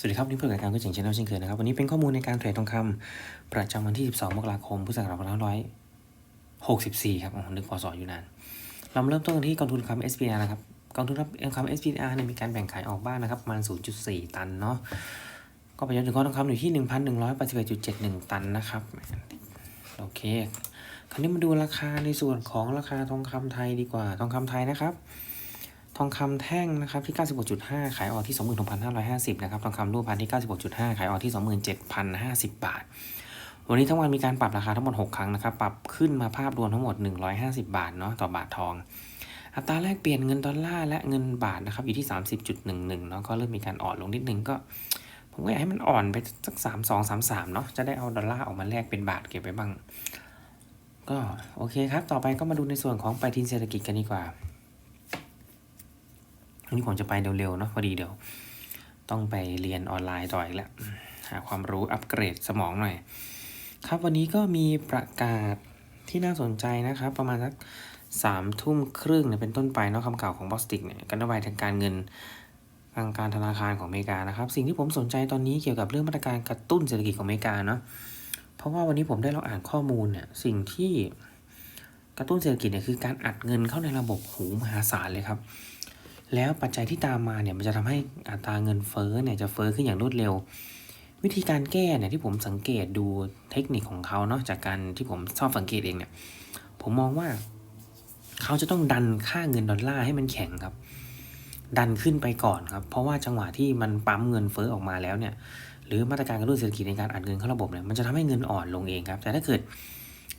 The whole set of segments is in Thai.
สวัสดีครับนี่เพื่อนรายการก็เจ๋งชแนลเช่นเคยนะครับ วันนี้เป็นข้อมูลในการเทรดทองคำประจำวันที่ 12 มกราคม พุทธศักราช2564 ครับโอ้โหนึกพอสออยู่นาน เรามาเริ่มต้นกันที่กองทุนคำ SPR นะครับ กองทุนคำ SPR เนี่ยมีการแบ่งขายออกบ้างนะครับประมาณ 0.4 ตันเนาะ ก็ไปจนถึงข้อทองคำอยู่ที่ 1,181.71 ตันนะครับ โอเค คราวนี้มาดูราคาในส่วนของราคาทองคำไทยดีกว่า ทองคำไทยนะครับ ทองคำแท่งนะครับที่ 96.5 ขายออกที่ 26,550 นะครับ ทองคำรูปพันที่ 96.5 ขายออกที่ 27,050 บาท วันนี้ทั้งวันมีการปรับราคาทั้งหมด 6 ครั้งนะครับ ปรับขึ้นมาภาพรวมทั้งหมด 150 บาทเนาะต่อบาททอง อัตราแลกเปลี่ยนเงินดอลลาร์และเงินบาทนะครับอยู่ที่ 30.11 เนาะก็เริ่มมีการอ่อนลงนิดนึงก็ ผมก็อยากให้มันอ่อนไปสัก 3 2 3 3 เนาะจะได้เอาดอลลาร์ออกมาแลกเป็นบาทเก็บไว้บ้าง ก็โอเคครับ ต่อไปก็มาดูในส่วนของปฏิทินเศรษฐกิจกันดีกว่า วันนี้ผมจะไปเร็วๆเนาะพอดีเดี๋ยว ต้องไปเรียนออนไลน์ต่ออีกแล้วหาความรู้อัปเกรดสมองหน่อย ครับวันนี้ก็มีประกาศที่น่าสนใจนะครับ ประมาณสักสามทุ่มครึ่งเนี่ยเป็นต้นไปเนาะคำกล่าวของบอสติกเนี่ยกันนโยบายทางการเงินทางการธนาคารของอเมริกานะครับ สิ่งที่ผมสนใจตอนนี้เกี่ยวกับเรื่องมาตรการกระตุ้นเศรษฐกิจของอเมริกาเนาะเพราะว่าวันนี้ผมได้ลองอ่านข้อมูลเนี่ยสิ่งที่กระตุ้นเศรษฐกิจเนี่ยคือการอัดเงินเข้าในระบบหูมหาศาลเลยครับ แล้วปัจจัยที่ตามมาเนี่ยมันจะทำให้อัตราเงินเฟ้อเนี่ยจะเฟ้อขึ้นอย่างรวดเร็ว วิธีการแก้เนี่ยที่ผมสังเกตดูเทคนิคของเขาเนาะจากการที่ผมชอบสังเกตเองเนี่ยผมมองว่า เขาจะต้องดันค่าเงินดอลลาร์ให้มันแข็งครับ ดันขึ้นไปก่อนครับ เพราะว่าจังหวะที่มันปั๊มเงินเฟ้อออกมาแล้วเนี่ย หรือมาตรการกระตุ้นเศรษฐกิจในการอัดเงินเข้าระบบเนี่ยมันจะทำให้เงินอ่อนลงเองครับ แต่ถ้าเกิด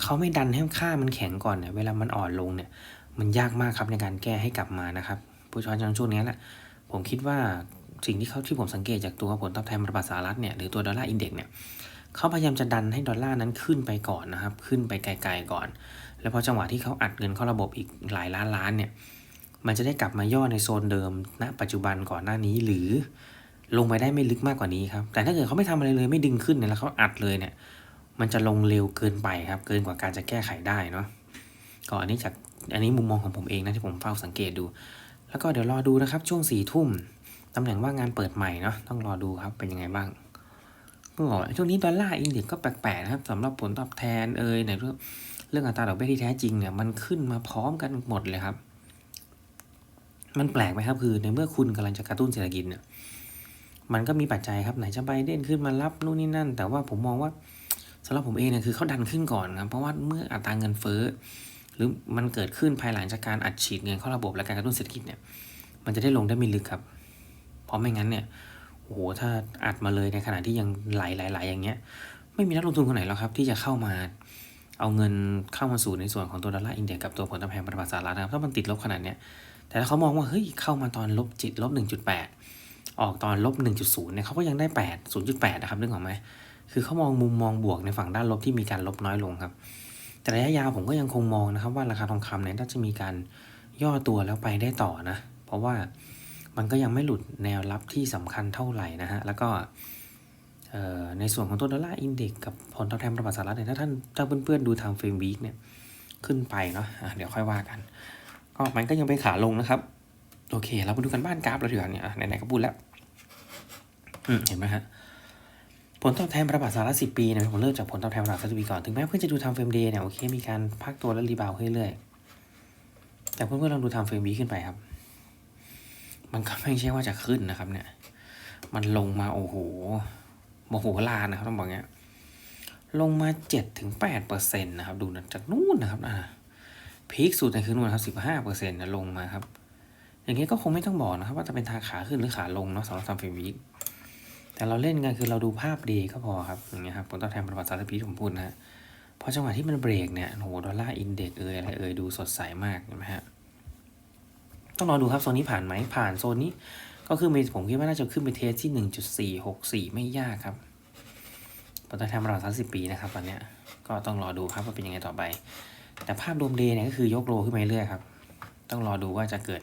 เขาไม่ดันให้ค่ามันแข็งก่อนเนี่ยเวลามันอ่อนลงเนี่ย มันยากมากครับในการแก้ให้กลับมานะครับ ผู้ช้อนจังช่วงนี้แหละผมคิดว่าสิ่งที่เขาที่ผมสังเกตจากตัวผลตอบแทนพันธบัตรสหรัฐเนี่ยหรือตัวดอลลาร์อินเด็กซ์เนี่ยเขาพยายามจะดันให้ดอลลาร์นั้นขึ้นไปก่อนนะครับ ขึ้นไปไกลๆก่อน แล้วพอจังหวะที่เขาอัดเงินเข้าระบบอีกหลายล้านล้านเนี่ยมันจะได้กลับมาย่อในโซนเดิมณปัจจุบันก่อนหน้านี้หรือลงไปได้ไม่ลึกมากกว่านี้ครับ แต่ถ้าเกิดเขาไม่ทำอะไรเลยไม่ดึงขึ้นเนี่ยแล้วเขาอัดเลยเนี่ย มันจะลงเร็วเกินไปครับ เกินกว่าการจะแก้ไขได้เนาะก็อันนี้จากอันนี้มุมมองของผมเองนะที่ผมเฝ้าสังเกตดู แล้วก็เดี๋ยวรอดูนะครับช่วงสี่ทุ่มตำแหน่งว่างงานเปิดใหม่เนาะต้องรอดูครับเป็นยังไงบ้างก็ช่วงนี้ดอลลาร์อินเด็กก็แปลกๆนะครับสำหรับผลตอบแทนเอ่ยในเรื่องเรื่องอัตราดอกเบี้ยที่แท้จริงเนี่ยมันขึ้นมาพร้อมกันหมดเลยครับ มันแปลกไหมครับคือในเมื่อคุณกำลังจะกระตุ้นเศรษฐกิจเนี่ยมันก็มีปัจจัยครับไหนจะไบเดนขึ้นมารับนู่นนี่นั่น แต่ว่าผมมองว่าสำหรับผมเองเนี่ยคือเขาดันขึ้นก่อนครับเพราะว่าเมื่ออัตราเงินเฟ้อ รือมันเกิดขึ้นภายหลังจากการอัดฉีดเงินเข้าระบบและการกระตุ้นเศรษฐกิจเนี่ย มันจะได้ลงได้ไม่ลึกครับ เพราะไม่งั้นเนี่ยโอ้โหถ้าอัดมาเลยในขณะที่ยังไหลไหลๆอย่างเงี้ย ไม่มีนักลงทุนคนไหนหรอกครับ ที่จะเข้ามาเอาเงินเข้ามาสู่ในส่วนของตัวดอลลาร์อินเดียกับตัวผลตอบแทนพันธบัตรสหรัฐนะครับถ้ามันติดลบขนาดเนี้ยแต่ถ้าเขามองว่าเฮ้ยเข้ามาตอนลบจิตลบ 1.8 ออกตอนลบ 1.0เนี่ยเขาก็ยังได้ 8 0.8 นะครับนึกออกไหมคือเขามองมุมมองบวกในฝั่งด้านลบที่มีการลบน้อยลงครับ แต่ระยะยาวผมก็ยังคงมองนะครับ ว่าราคาทองคำเนี่ยน่าจะมีการย่อตัวแล้วไปได้ต่อนะ เพราะว่ามันก็ยังไม่หลุดแนวรับที่สำคัญเท่าไหร่นะฮะ แล้วก็ในส่วนของตัวดอลลาร์อินเด็กกับผลตอบแทนประวัติศาสตร์เนี่ยถ้าท่านถ้าเพื่อนๆดูทางเฟรมวีคเนี่ยขึ้นไปเนาะะเดี๋ยวค่อยว่ากัน ก็มันก็ยังเป็นขาลงนะครับ โอเค เรามาดูกันบ้านกราฟเราดีกว่าเนี่ยไหนๆก็พูดแล้วเห็นไหมฮะ ผลตอบแทนประวัติศาสตร์สิปีเนี่ยผมเริ่มจากผลตอบแทนประวัติศาสตร์สิปีก่อนถึงแม้เพื่อนจะดูทำเฟรมเดย์เนี่ยโอเคมีการพักตัวแล้วรีบาวเรื่อยๆแต่เพื่อนๆลองดูทำเฟรมวีขึ้นไปครับ มันก็ไม่ใช่ว่าจะขึ้นนะครับ เนี่ย มันลงมาโอ้โหโมโหลานนะครับต้องบอกเงี้ยลงมาเจ็ดถึงแปดเปอร์เซ็นต์นะครับ ดูนะจากนู่นนะครับอ่าพีคสุดในคือนู่นครับสิบห้าเปอร์เซ็นต์นะลงมาครับ อย่างเงี้ยก็คงไม่ต้องบอกนะครับ ว่าจะเป็นทางขาขึ้นหรือขาลงเนาะสำหรับทำเฟรมวี แต่เราเล่นกันคือเราดูภาพดีก็พอครับอย่างเงี้ยครับผลตอบแทนประวัติศาสตร์พีผมพูดนะฮะพอจังหวะที่มันเบรกเนี่ยโหดอลลาร์อินเด็กเอยอะไรเอยดูสดใสมากเห็นไหมฮะต้องรอดูครับโซนนี้ผ่านไหมผ่านโซนนี้ก็คือผมคิดว่าน่าจะขึ้นไปเทสที่หนึ่งจุดสี่หกสี่ไม่ยากครับผลตอบแทนประวัติศาสตร์สิบปีนะครับตอนเนี้ยก็ต้องรอดูครับว่าเป็นยังไงต่อไป แต่ภาพรวมเดย์เนี่ยก็คือยกโลขึ้นไปเรื่อยครับ ต้องรอดูว่าจะเกิด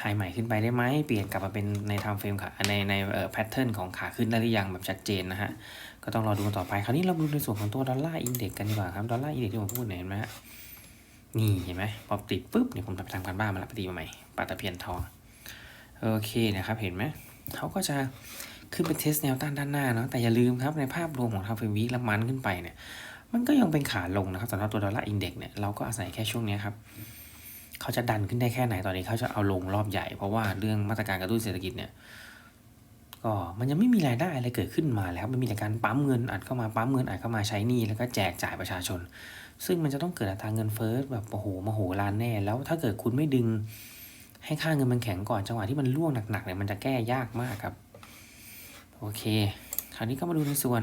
ไฮใหม่ขึ้นไปได้ไหมเปลี่ยนกลับมาเป็นในไทม์เฟรมขาในในเอ่อแพทเทิร์นของขาขึ้นได้หรือยังแบบชัดเจนนะฮะ ก็ต้องรอดูกันต่อไป คราวนี้เราดูในส่วนของตัวดอลลาร์อินเด็กกันดีกว่าครับ ดอลลาร์อินเด็กที่ผมพูดเนี่ยเห็นไหมฮะนี่เห็นไหมพอติดปุ๊บเนี่ยผมทำทำการบ้านมาแล้วปฏิมาใหม่ปาตะเพียนทอง โอเคนะครับ เห็นไหมเขาก็จะขึ้นไปเทสแนวต้านด้านหน้าเนาะแต่อย่าลืมครับในภาพรวมของทางเฟรมวีคและมันขึ้นไปเนี่ยมันก็ยังเป็นขาลงนะครับสำหรับตัวดอลลาร์อินเด็กซ์เนี่ยเราก็อาศัยแค่ช่วงนี้ครับ เขาจะดันขึ้นได้แค่ไหนตอนนี้เขาจะเอาลงรอบใหญ่ เพราะว่าเรื่องมาตรการกระตุ้นเศรษฐกิจเนี่ยก็มันยังไม่มีรายได้อะไรเกิดขึ้นมาแล้วมันมีแต่การปั๊มเงินอัดเข้ามาปั๊มเงินอัดเข้ามาใช้หนี้แล้วก็แจกจ่ายประชาชน ซึ่งมันจะต้องเกิดอัตราเงินเฟ้อแบบโอ้โหมโหฬารแน่แล้วถ้าเกิดคุณไม่ดึงให้ค่าเงินมันแข็งก่อนจังหวะที่มันร่วงหนักๆเนี่ยมันจะแก้ยากมากครับ โอเค คราวนี้ก็มาดูในส่วน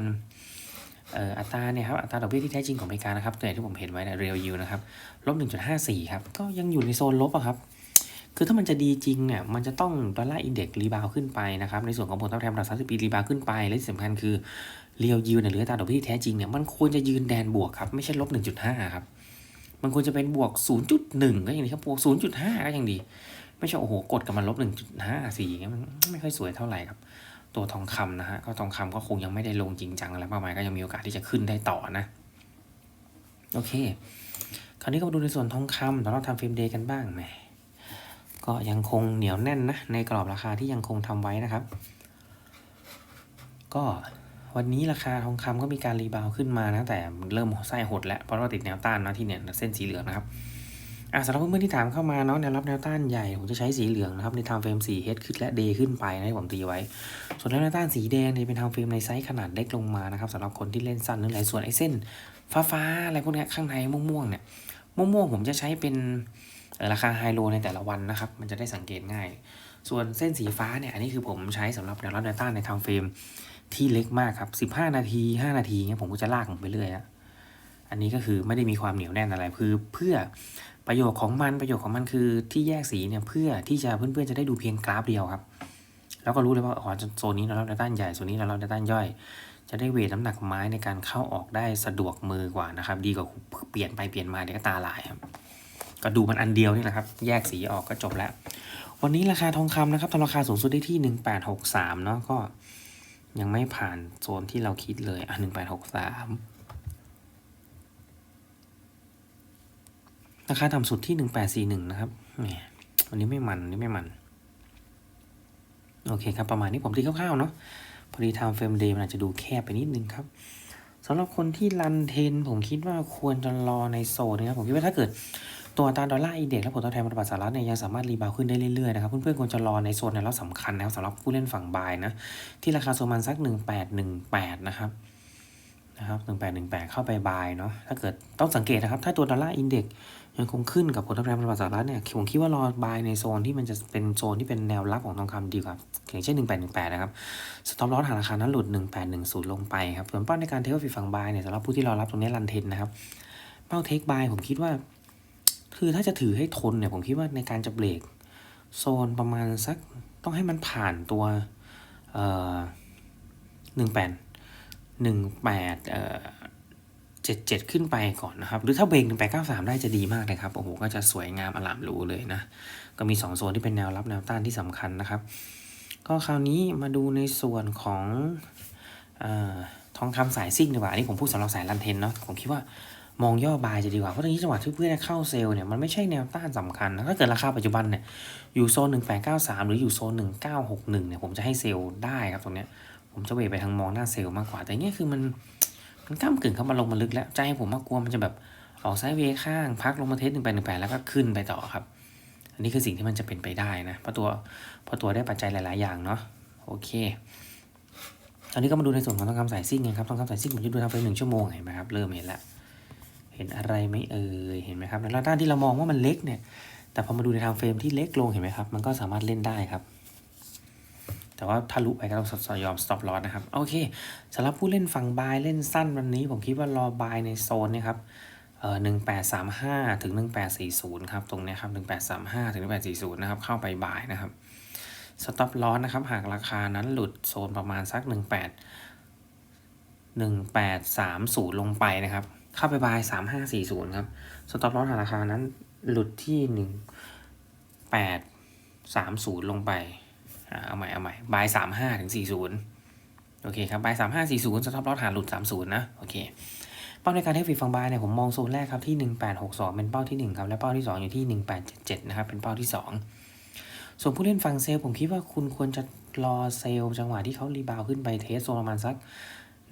อัตราเนี่ยครับอัตราดอกเบี้ยที่แท้จริงของอเมริกานะครับตัวอย่างที่ผมเห็นไว้เนะเรียลยูนะครับลบ 1.54 ครับ ก็ยังอยู่ในโซนลบอะครับ คือถ้ามันจะดีจริงเนี่ยมันจะต้องดอลลาร์อินเด็กซ์รีบาวขึ้นไปนะครับ ในส่วนของผลตอบแทนระดับ30 ปีรีบาวขึ้นไป และที่สำคัญคือเรียลยูเนี่ยหรืออัตราดอกเบี้ยที่แท้จริงเนี่ยมันควรจะยืนแดนบวกครับไม่ใช่ลบ 1.5 ครับมันควรจะเป็นบวก 0.1 ก็ย่างนี้ครับบวก 0.5 ก็ยังดี ไม่ใช่โอ้โหกดกับมันลบ 1.54อย่างเงี้ยมันไม่ค่อยสวยเท่าไหร่ครับ ตัวทองคำนะฮะก็ทองคำก็คงยังไม่ได้ลงจริงจังอะไรมากมายก็ยังมีโอกาสที่จะขึ้นได้ต่อนะ โอเค คราวนี้ก็มาดูในส่วนทองคำเราทำเฟรมเดย์กันบ้างแหมก็ยังคงเหนียวแน่นนะ ในกรอบราคาที่ยังคงทำไว้นะครับ ก็วันนี้ราคาทองคำก็มีการรีบาวขึ้นมานะแต่เริ่มไส้หดแล้วเพราะเราติดแนวต้านนะที่เนี่ยเส้นสีเหลืองนะครับ อะสำหรับเพื่อนๆที่ถามเข้ามาเนาะแนวรับแนวต้านใหญ่ผมจะใช้สีเหลืองนะครับในไทม์เฟรม4 h ขึ้นและ day ขึ้นไปนะที่ผมตีไว้ ส่วนแนวต้านสีแดงเนี่ยเป็นไทม์เฟรมในไซส์ขนาดเล็กลงมานะครับสำหรับคนที่เล่นสั้นหรืออะไรส่วนไอ้เส้น ฟ้าๆอะไรพวกนี้ข้างในม่วงๆเนี่ยม่วงๆผมจะใช้เป็นราคาไฮโลในแต่ละวันนะครับมันจะได้สังเกตง่าย ส่วนเส้นสีฟ้าเนี่ยอันนี้คือผมใช้สำหรับแนวรับแนวต้านในไทม์เฟรมที่เล็กมากครับ15 นาที 5 นาทีเงี้ยผมก็จะลากลงไปเรื่อยอะ อันนี้ก็คือไม่ได้มีความเหนียวแน่นอะไรคือเพื่อประโยชน์ของมันประโยชน์ของมันคือที่แยกสีเนี่ยเพื่อที่จะเพื่อนๆจะได้ดูเพียงกราฟเดียวครับ แล้วก็รู้เลยว่าอ๋อโซนนี้เรารับในด้านใหญ่โซนนี้เรารับในด้านย่อย จะได้เวทน้ำหนักไม้ในการเข้าออกได้สะดวกมือกว่านะครับ ดีกว่าเปลี่ยนไปเปลี่ยนมาเดี๋ยวก็ตาลายครับก็ดูมันอันเดียวนี่แหละครับ แยกสีออกก็จบแล้ว วันนี้ราคาทองคำนะครับทำราคาสูงสุดได้ที่ 1863เนาะก็ยังไม่ผ่านโซนที่เราคิดเลยอะ1863 ราคาต่ำสุดที่หนึ่งแปดสี่หนึ่งนะครับวันนี้ไม่มันวันนี้ไม่มัน โอเคครับ ประมาณนี้ผมตีคร่าวๆเนาะพอดี time frame day มันอาจจะดูแคบไปนิดนึงครับสำหรับคนที่รันเทน ผมคิดว่าควรจะรอในโซนนะครับผมคิดว่าถ้าเกิดตัวตาดอลลาร์อินเด็กซ์และผลตอบแทนพันธบัตรสหรัฐเนี่ยยังสามารถรีบาวขึ้นได้เรื่อยๆนะครับ เพื่อนๆควรจะรอในโซนในรอบสำคัญนะครับสำหรับผู้เล่นฝั่งบายนะ ที่ราคาโซมันสัก 1818 นะครับนะครับ 1818 เข้าไปบายเนาะถ้าเกิดต้องสังเกตนะครับ ถ้าตัวดอลลาร์อินเด็กซ์ ยังคงขึ้นกับผลตอบแทนพันธบัตรสหรัฐเนี่ยผมคิดว่ารอบายในโซนที่มันจะเป็นโซนที่เป็นแนวรับของทองคำดีกว่าอย่างเช่น 1818 นะครับสต็อปลอสหาราคานั้นหลุด 1810 ลงไปครับส่วนเป้าในการเทคฟีฝั่งบายเนี่ยสำหรับผู้ที่รอรับตรงนี้รันเทนนะครับเป้าเทคบายผมคิดว่า คือถ้าจะถือให้ทนเนี่ยผมคิดว่าในการจะเบรกโซนประมาณสักต้องให้มันผ่านตัวเอ่อหนึ่งแปดหนึ่งแปดเอ่อ เจ็ดเจ็ดขึ้นไปก่อนนะครับ หรือถ้าเบรกหนึ่งแปดเก้าสามได้จะดีมากเลยครับ โอ้โห ก็จะสวยงามอลามรูเลยนะ ก็มีสองโซนที่เป็นแนวรับแนวต้านที่สำคัญนะครับ ก็คราวนี้มาดูในส่วนของอทองคำสายซิ่งดีกว่า อันนี้ผมพูดสำหรับสายรันเทนเนาะ ผมคิดว่ามองย่อบายจะดีกว่า เพราะตอนนี้จังหวะที่เพื่อนเข้าเซลล์เนี่ยมันไม่ใช่แนวต้านสำคัญนะถ้าเกิดราคาปัจจุบันเนี่ยอยู่โซน 1893 หรืออยู่โซน 1961 เนี่ยผมจะให้เซลล์ได้ครับตรงเนี้ยผมจะเวทไปทางมองหน้าเซลล์มากกว่า แต่เนี่ยคือมัน มันก้ามกึ่งเข้ามาลงมาลึกแล้วใจผมมากลัวมันจะแบบออกไซด์เวย์ข้างพักลงมาเทส1818แล้วก็ขึ้นไปต่อครับ อันนี้คือสิ่งที่มันจะเป็นไปได้นะเพราะตัวเพราะตัวได้ปัจจัยหลาย ๆ อย่างเนาะโอเคตอนนี้ก็มาดูในส่วนของทองคำสายซิ่งไงครับทองคำสายซิ่งผมจะดูทำไปหนึ่งชั่วโมงเห็นไหมครับเริ่มเห็นแล้วเห็นอะไรไหมเอ่ยเห็นไหมครับในด้านที่เรามองว่ามันเล็กเนี่ย แต่พอมาดูในทางเฟรมที่เล็กลงเห็นไหมครับ มันก็สามารถเล่นได้ครับ แต่ว่าถ้าลุไปก็ต้องยอม stop loss นะครับ โอเคสำหรับผู้เล่นฝั่งบายเล่นสั้นวันนี้ ผมคิดว่ารอบายในโซนนี่ยครับเอ่อหนึ่งแปดสามห้าถึงหนึ่งแปดสี่ศูนย์ครับ ตรงนี้ครับหนึ่งแปดสามห้าถึงหนึ่งแปดสี่ศูนย์นะครับ เข้าไปบ่ายนะครับ สต็อปลอสนะครับ หากราคานั้นหลุดโซนประมาณสักหนึ่งแปดหนึ่งแปดสามศูนย์ลงไปนะครับ เข้าไปบายสามห้าสี่ศูนย์ครับ สต็อปลอสหากราคานั้นหลุดที่หนึ่งแปดสามศูนย์ลงไป เอาใหม่เอาใหม่บายสามห้าถึงสี่ศูนย์โอเคครับบายสามห้าสี่ศูนย์สต็อปลอสหาหลุดสามศูนย์นะโอเคเป้าในการเทคฟีฟังบายเนี่ยผมมองโซนแรกครับที่ 1862 เป็นเป้าที่ 1 ครับ และเป้าที่ 2 อยู่ที่ 1877 นะครับ เป็นเป้าที่ 2 ส่วนผู้เล่นฝั่งเซลผมคิดว่าคุณควรจะรอเซลจังหวะที่เขารีบาวขึ้นไปเทสโซนประมาณสัก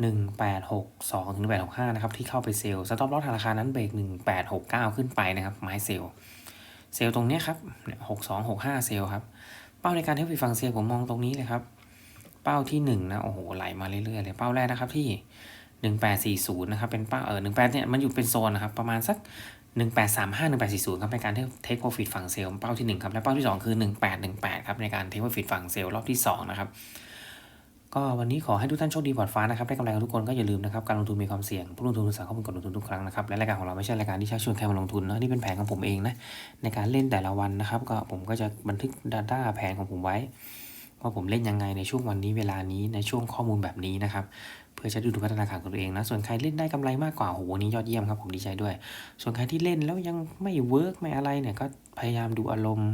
1862 ถึง 1865 นะครับ ที่เข้าไปเซลสต็อปลอสธนาคานั้นเบรก 1869 ขึ้นไปนะครับ ไม้เซลเซลตรงเนี้ยครับเนี่ย6265 เซลครับ เป้าในการเทคนิคฝั่งเซลล์ผมมองตรงนี้เลยครับ เป้าที่1นะโอ้โหไหลมาเรื่อยๆเลยเป้าแรกนะครับที่ 1840นะครับเป็นเป้าเออ18เนี่ยมันอยู่เป็นโซนนะครับประมาณสัก 1835 1840ครับในการเทคโปรฟิตฝั่งเซลล์เป้าที่1ครับและเป้าที่ 2 คือ 1818ครับในการเทคโปรฟิตฝั่งเซลล์รอบที่2นะครับ ก็วันนี้ขอให้ทุกท่านโชคดีปลอดฟ้านะครับได้กำไรกันทุกคนก็อย่าลืมนะครับการลงทุนมีความเสี่ยงผู้ลงทุนศึกษาข้อมูลก่อนลงทุนทุกครั้งนะครับและรายการของเราไม่ใช่รายการที่ชักชวนใครมาลงทุนนะนี่เป็นแผนของผมเองนะในการเล่นแต่ละวันนะครับ ก็ผมก็จะบันทึก Data แผนของผมไว้ว่าผมเล่นยังไงในช่วงวันนี้เวลานี้ในช่วงข้อมูลแบบนี้นะครับเพื่อจะดูดูพัฒนาการของตัวเองนะส่วนใครเล่นได้กำไรมากกว่าโอ้โหวันนี้ยอดเยี่ยมครับผมดีใจด้วย ส่วนใครที่เล่นแล้วยังไม่เวิร์กไม่อะไรเนี่ยก็พยายามดูอารมณ์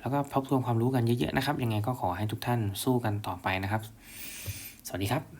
แล้วก็ทบทวนความรู้กันเยอะๆนะครับยังไงก็ขอให้ทุกท่านสู้กันต่อไปนะครับ สวัสดีครับ